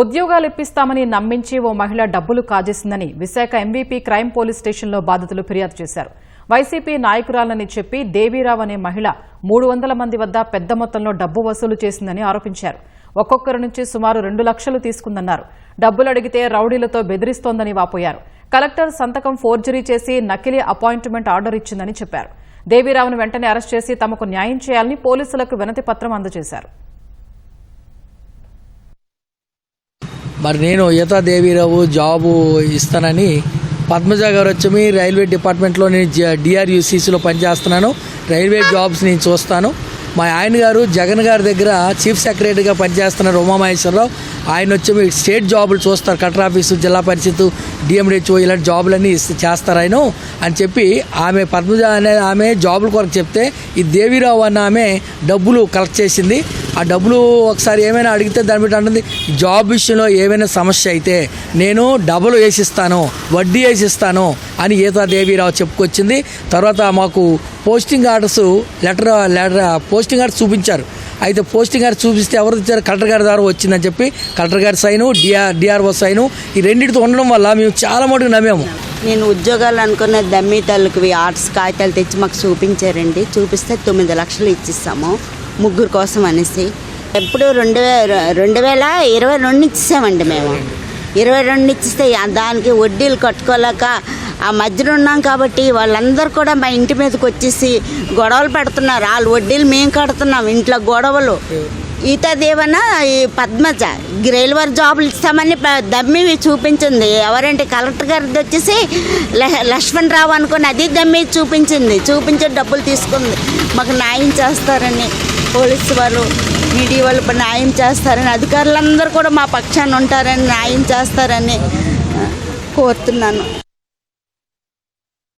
ఉద్యోగాలు ఇప్పిస్తామని నమ్మించి ఓ మహిళ డబ్బులు కాజేసిందని విశాఖ ఎంవీపీ క్రైమ్ పోలీస్ స్టేషన్లో బాధితులు ఫిర్యాదు చేశారు. వైసీపీ నాయకురాలని చెప్పి దేవీరావు అనే మహిళ మూడు వందల మంది వద్ద పెద్ద మొత్తంలో డబ్బు వసూలు చేసిందని ఆరోపించారు. ఒక్కొక్కరి నుంచి సుమారు రెండు లక్షలు తీసుకుందన్నారు. డబ్బులు అడిగితే రౌడీలతో బెదిరిస్తోందని వాపోయారు. కలెక్టర్ సంతకం ఫోర్జరీ చేసి నకిలీ అపాయింట్మెంట్ ఆర్డర్ ఇచ్చిందని చెప్పారు. దేవీరావును వెంటనే అరెస్ట్ చేసి తమకు న్యాయం చేయాలని పోలీసులకు వినతి పత్రం అందజేశారు. మరి నేను ఈతా దేవీరావు జాబు ఇస్తానని పద్మజ గారు వచ్చి రైల్వే డిపార్ట్మెంట్లో నేను డిఆర్యూసీసీలో పనిచేస్తున్నాను. రైల్వే జాబ్స్ నేను చూస్తాను. మా ఆయన గారు జగన్ గారి దగ్గర చీఫ్ సెక్రటరీగా పనిచేస్తున్నారు ఉమామహేశ్వరరావు ఆయన వచ్చి మీ స్టేట్ జాబులు చూస్తారు. కలెక్టర్ ఆఫీసు జిల్లా పరిషత్ డిఎండిహెచ్ఓ ఇలాంటి జాబులన్నీ చేస్తారు ఆయన అని చెప్పి ఆమె పద్మజ అనే ఆమె జాబుల కొరకు చెప్తే ఈ దేవీరావు అన్న ఆమె డబ్బులు కలెక్ట్ చేసింది. ఆ డబ్బులు ఒకసారి ఏమైనా అడిగితే దాని బట్టి అంటుంది జాబ్ విషయంలో ఏమైనా సమస్య అయితే నేను డబ్బులు వేసిస్తాను వడ్డీ వేసిస్తాను అని ఈతా దేవీరావు చెప్పుకొచ్చింది. తర్వాత మాకు posting orders letter letter posting orders చూపించారు. అయితే పోస్టింగ్ ఆర్డర్ చూపిస్తే ఎవరు ఇచ్చారు కలెక్టర్ గారి ద్వారా వచ్చిందని చెప్పి కలెక్టర్ గారి సైను డిఆర్ డిఆర్ఓ సైను ఈ రెండింటితో ఉండడం వల్ల మేము చాలా మటుకు నమ్మాము. నేను ఉద్యోగాలు అనుకున్న దమ్మి తల్లికి ఆర్ట్స్ కాగితాలు తెచ్చి మాకు చూపించారండి. చూపిస్తే తొమ్మిది లక్షలు ఇచ్చిస్తాము. ముగ్గురు కోసం అనేసి. ఎప్పుడు రెండు వే రెండు వేల ఇరవై రెండు ఇచ్చేసామండి మేము. ఇరవై రెండు ఇచ్చిస్తే దానికి వడ్డీలు కట్టుకోలేక ఆ మధ్యలో ఉన్నాం కాబట్టి వాళ్ళందరూ కూడా మా ఇంటి మీదకి వచ్చేసి గొడవలు పెడుతున్నారు. వాళ్ళు వడ్డీలు మేము కడుతున్నాం ఇంట్లో గొడవలు. ఈతాదేవన ఈ పద్మజ. రైల్వే జాబులు ఇస్తామని దమ్మి చూపించింది. ఎవరంటే కలెక్టర్ గారిది వచ్చేసి లక్ష్మణ్ రావు అనుకుని అది దమ్మి చూపించింది. చూపించి డబ్బులు తీసుకుంది. మాకు న్యాయం చేస్తారని పోలీసు వాళ్ళు మీడియా వాళ్ళు న్యాయం చేస్తారని అధికారులందరూ కూడా మా పక్షాన్ని ఉంటారని న్యాయం చేస్తారని కోరుతున్నాను.